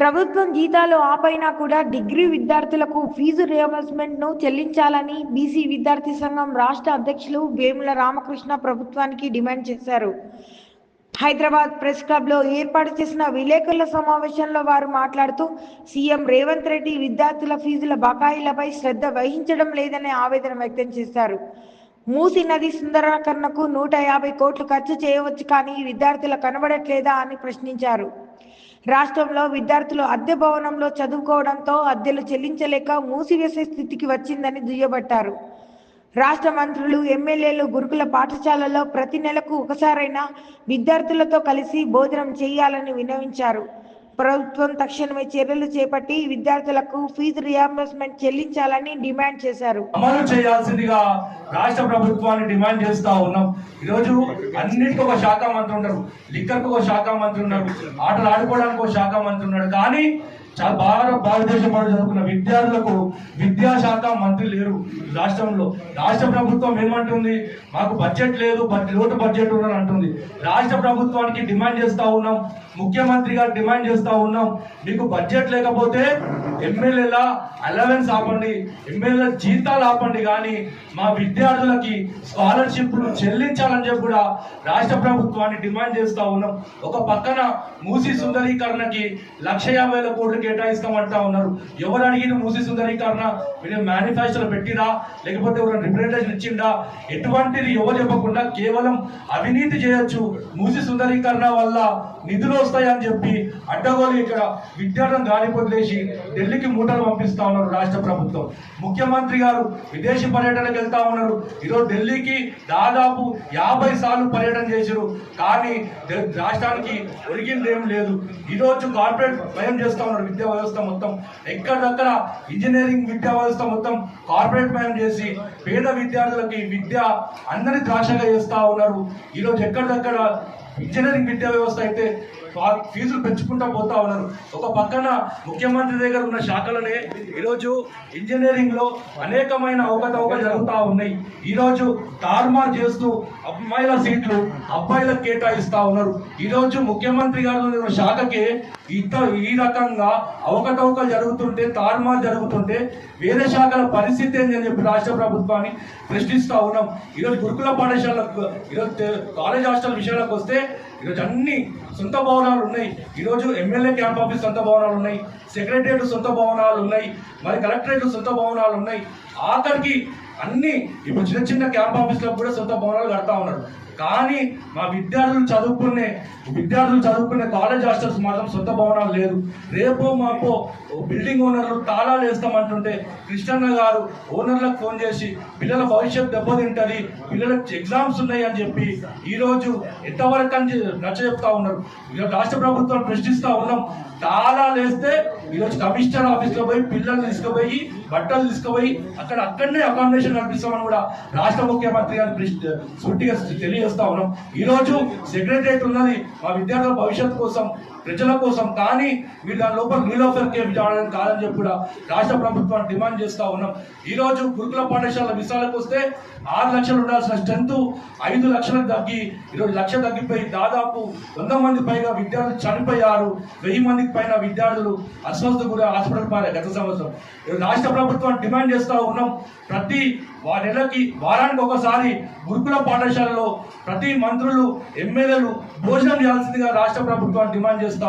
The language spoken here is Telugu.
ప్రభుత్వం జీతాలు ఆపైనా కూడా డిగ్రీ విద్యార్థులకు ఫీజు రియంబర్స్మెంట్ను చెల్లించాలని బీసీ విద్యార్థి సంఘం రాష్ట్ర అధ్యక్షులు వేముల రామకృష్ణ ప్రభుత్వానికి డిమాండ్ చేశారు. హైదరాబాద్ ప్రెస్ క్లబ్లో ఏర్పాటు చేసిన విలేకరుల సమావేశంలో వారు మాట్లాడుతూ సీఎం రేవంత్ రెడ్డి విద్యార్థుల ఫీజుల బకాయిలపై శ్రద్ధ వహించడం లేదనే ఆవేదన వ్యక్తం చేశారు. మూసి నది సుందరీకరణకు నూట యాభై కోట్లు ఖర్చు చేయవచ్చు కానీ విద్యార్థుల కనబడట్లేదా అని ప్రశ్నించారు. రాష్ట్రంలో విద్యార్థులు అద్దె భవనంలో చదువుకోవడంతో అద్దెలు చెల్లించలేక మూసివేసే స్థితికి వచ్చిందని దుయ్యబట్టారు. రాష్ట్ర మంత్రులు ఎమ్మెల్యేలు గురుకుల పాఠశాలలో ప్రతి నెలకు ఒకసారైనా విద్యార్థులతో కలిసి భోజనం చేయాలని వినవించారు. ప్రభుత్వం తక్షణమే చర్యలు చేపట్టి విద్యార్థులకు ఫీజు రియంబర్స్మెంట్ చెల్లించాలని డిమాండ్ చేశారు. అమలు చేయాల్సిందిగా రాష్ట్ర ప్రభుత్వాన్ని డిమాండ్ చేస్తా ఉన్నాం. ఈరోజు అన్నిటికీ ఒక శాఖ మంత్రి ఉన్నారు లిక్కర్కి ఒక శాఖ మంత్రి ఉన్నారు. ఆటలు ఆడుకోవడానికి ఒక శాఖ మంత్రి ఉన్నాడు కానీ చాలా బాగా భారతదేశం పాటు చదువుకున్న విద్యార్థులకు విద్యాశాఖ మంత్రి లేరు రాష్ట్రంలో. రాష్ట్ర ప్రభుత్వం ఏమంటుంది? మాకు బడ్జెట్ లేదు లోటు బడ్జెట్ ఉందని అంటుంది. రాష్ట్ర ప్రభుత్వానికి డిమాండ్ చేస్తా ఉన్నాం ముఖ్యమంత్రి గారు డిమాండ్ చేస్తా ఉన్నాం. మీకు బడ్జెట్ లేకపోతే ఎమ్మెల్యేల అలవెన్స్ ఆపండి ఎమ్మెల్యేల జీతాలు ఆపండి కానీ మా విద్యార్థులకి స్కాలర్షిప్లు చెల్లించాలని చెప్పి కూడా రాష్ట్ర ప్రభుత్వాన్ని డిమాండ్ చేస్తా ఉన్నాం. ఒక పక్కన మూసి సుందరీకరణకి లక్ష యాభై వేల కోట్లు కేటాయిస్తామంటా ఉన్నారు. ఎవరు అడిగిన మూసి సుందరీకరణ మీరు మేనిఫెస్టోలో పెట్టిరా లేకపోతే ఎవరైనా రిప్రజెంటేషన్ ఇచ్చిండా? ఎటువంటిది ఎవరు చెప్పకుండా కేవలం అవినీతి చేయొచ్చు. మూసి సుందరీకరణ వల్ల నిధులు వస్తాయని చెప్పి అడ్డగోలు ఇక్కడ విద్యార్థులను గాలి ఢిల్లీకి మూటలు పంపిస్తా ఉన్నారు రాష్ట్ర ప్రభుత్వం. ముఖ్యమంత్రి గారు విదేశీ పర్యటనకు వెళ్తా ఉన్నారు. ఈరోజు ఢిల్లీకి దాదాపు యాభై సార్లు పర్యటన చేశారు. కానీ రాష్ట్రానికి ఒరిగింది ఏం లేదు. ఈరోజు కార్పొరేట్ భయం చేస్తా ఉన్నారు విద్యా వ్యవస్థ మొత్తం ఎక్కడక్కడ ఇంజనీరింగ్ విద్యా వ్యవస్థ మొత్తం కార్పొరేట్ మయం చేసి పేద విద్యార్థులకి విద్య అందరినీ ద్రాక్షగా చేస్తా ఉన్నారు. ఈరోజు ఎక్కడక్కడ ఇంజనీరింగ్ విద్యా వ్యవస్థ అయితే ఫీజులు పెంచుకుంటూ పోతా ఉన్నారు. ఒక పక్కన ముఖ్యమంత్రి దగ్గర ఉన్న శాఖలనే ఈరోజు ఇంజనీరింగ్లో అనేకమైన అవకతవక జరుగుతూ ఉన్నాయి. ఈరోజు తారుమారు చేస్తూ అమ్మాయిల సీట్లు అబ్బాయిలకు కేటాయిస్తా ఉన్నారు. ఈరోజు ముఖ్యమంత్రి గారు శాఖకే శాఖకి ఈ రకంగా అవకతవకలు జరుగుతుంటే తారుమారు జరుగుతుంటే వేరే శాఖల పరిస్థితి ఏంటని చెప్పి రాష్ట్ర ప్రభుత్వాన్ని ప్రశ్నిస్తూ ఉన్నాం. ఈరోజు గురుకుల పాఠశాలకు ఈరోజు కాలేజ్ హాస్టల్ విషయాలకు వస్తే ఈరోజు అన్ని సొంత భవనాలు ఉన్నాయి. ఈరోజు ఎమ్మెల్యే క్యాంప్ ఆఫీస్ సొంత భవనాలు ఉన్నాయి. సెక్రటరియట్ సొంత భవనాలు ఉన్నాయి. మరి కలెక్టరేట్ సొంత భవనాలు ఉన్నాయి. ఆఖరికి అన్ని ఇప్పుడు చిన్న చిన్న క్యాంప్ ఆఫీస్లకు కూడా సొంత భవనాలు కడతా ఉన్నారు. కానీ మా విద్యార్థులు చదువుకునే విద్యార్థులు చదువుకునే కాలేజ్ హాస్టల్స్ మాత్రం సొంత భవనాలు లేదు. రేపో మాపో ఓ బిల్డింగ్ ఓనర్లు తాళాలు వేస్తామంటుంటే కృష్ణన్న గారు ఓనర్లకు ఫోన్ చేసి పిల్లల భవిష్యత్ దెబ్బతింటది పిల్లలకు ఎగ్జామ్స్ ఉన్నాయి అని చెప్పి ఈరోజు ఎంతవరకు అని నచ్చ చెప్తా ఉన్నారు. రాష్ట్ర ప్రభుత్వం ప్రశ్నిస్తూ ఉన్నాం. తాళాలు వేస్తే ఈరోజు కమిషనర్ ఆఫీస్లో పోయి పిల్లల్ని తీసుకుపోయి బట్టలు తీసుకుపోయి అక్కడ అక్కడనే అకామిడేషన్ కల్పిస్తామని కూడా రాష్ట్ర ముఖ్యమంత్రి గారు ప్రశ్న- సూటిగా తెలియజేస్తా ఉన్నాం. ఈరోజు సెక్రటరియట్ ఉన్నది మా విద్యార్థుల భవిష్యత్తు కోసం ప్రజల కోసం కానీ మీరు దాని లోపల నీలోఫర్ కేఫ్ చేయడానికి కాదని చెప్పి కూడా రాష్ట్ర ప్రభుత్వాన్ని డిమాండ్ చేస్తా ఉన్నాం. ఈ రోజు గురుకుల పాఠశాల విషయాలకు వస్తే ఆరు లక్షలు ఉండాల్సిన స్ట్రెంత్ ఐదు లక్షలకు తగ్గి ఈరోజు లక్ష తగ్గిపోయి దాదాపు వంద మంది పైగా విద్యార్థులు చనిపోయారు. వెయ్యి మందికి పైన విద్యార్థులు అస్వస్థ కూడా హాస్పిటల్ పారారు గత సంవత్సరం. ఈరోజు రాష్ట్ర ప్రభుత్వం డిమాండ్ చేస్తూ ఉన్నాం. ప్రతి నెలకి వారానికి ఒకసారి గురుకుల పాఠశాలలో ప్రతి మంత్రులు ఎమ్మెల్యేలు భోజనం చేయాల్సిందిగా రాష్ట్ర ప్రభుత్వాన్ని డిమాండ్ చేస్తూ